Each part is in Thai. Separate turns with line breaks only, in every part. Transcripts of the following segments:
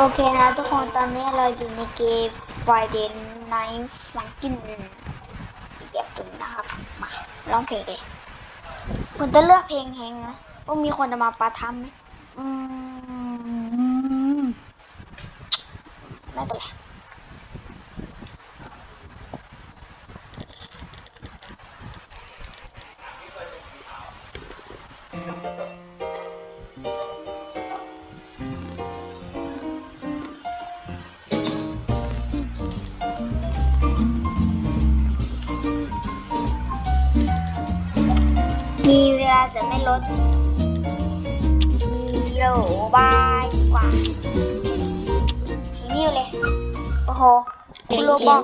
โอเคนะทุกคนตอนนี้เราอยู่ในเกม Friday Night Funkin' อีกแบบหนึงนะครับ มาร้องเพลงเลยคุณจะเลือกเพลงแฮงนะว่ามีคนจะมาปาทำไหมอืมไม่เป็นไร มีเวลาจะไม่ลดฮีโร่บายกว่าเพลงนี้อยู่เลย โอ้โหคุณโรบอก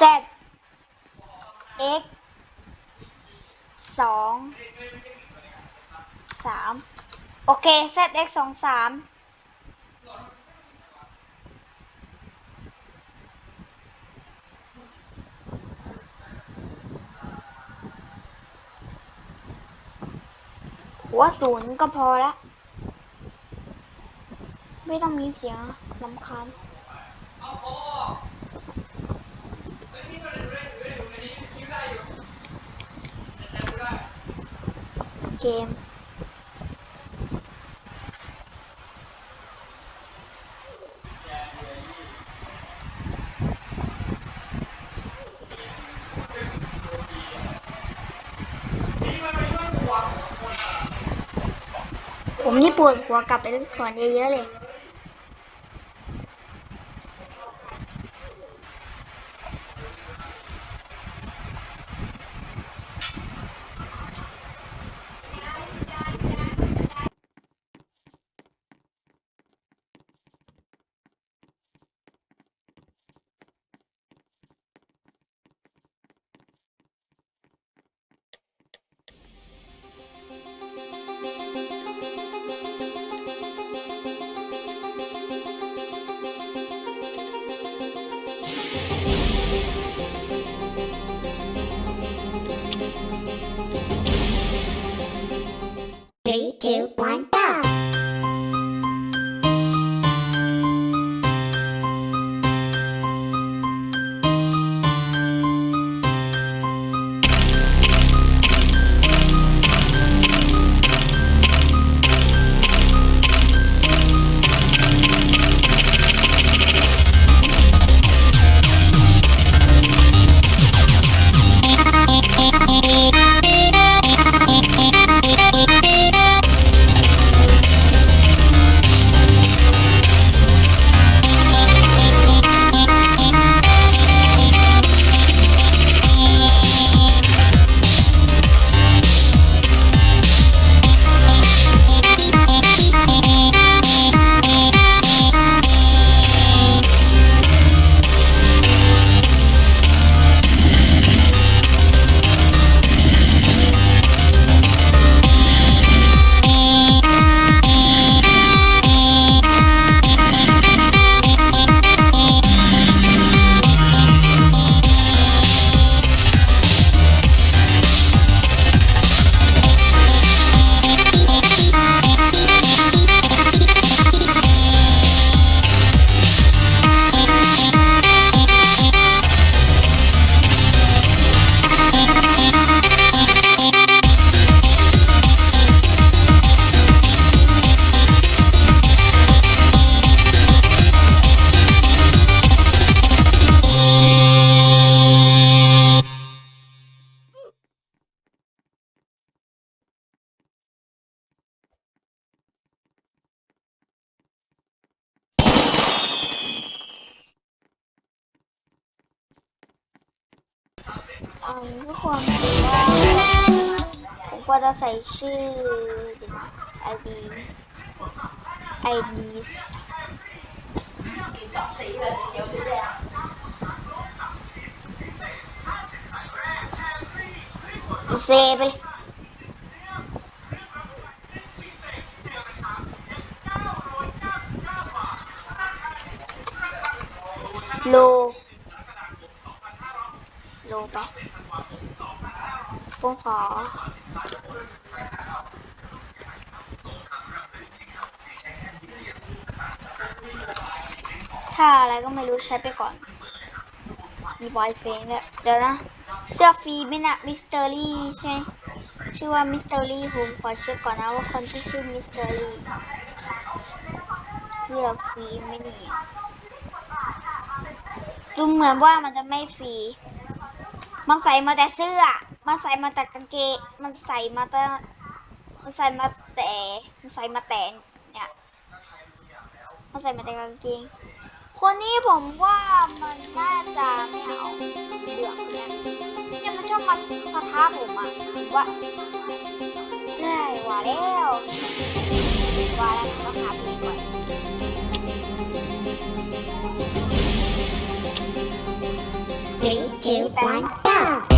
Z X สองสามโอเค Z X สองสามหัวศูนย์ก็พอละ ไม่ต้องมีเสียงลำคาญ เกม ผมนี่ปวดหัวกลับไปเล่นสอนเยอะๆเลย อืมทุกคนว่าผมก็จะใส่ชื่อไอดีไอดีเซไปเลยโล โลไป ผมขอถ้าอะไรก็ไม่รู้ใช้ไปก่อน มีบอยเฟนด้วเดี๋ยวนะ เสื้อฟรีไหมนะมิสเตอรี่ใช่ไหมชื่อว่ามิสเตอรี่ผมขอเช็คก่อนนะว่าคนที่ชื่อมิสเตอรี่เสื้อฟรีไมเนี่ดูเหมือนว่ามันจะไม่ฟรี มันใส่มาแต่เสื้อ มันใส่มาแต่กางเกงมันใส่มาแต่มันใส่มาแต่มันใส่มาแต่เนี่ยมันใส่มาแต่กางเกงคนนี้ผมว่ามันน่าจะไม่เอาเหลืองเนี่ยเนี่ยมันชอบมาสะท้าผมอะว่าเฮ้ยว่าแล้วว่าแล้วต้องหาเพลงก่อน
Three, two, one, go!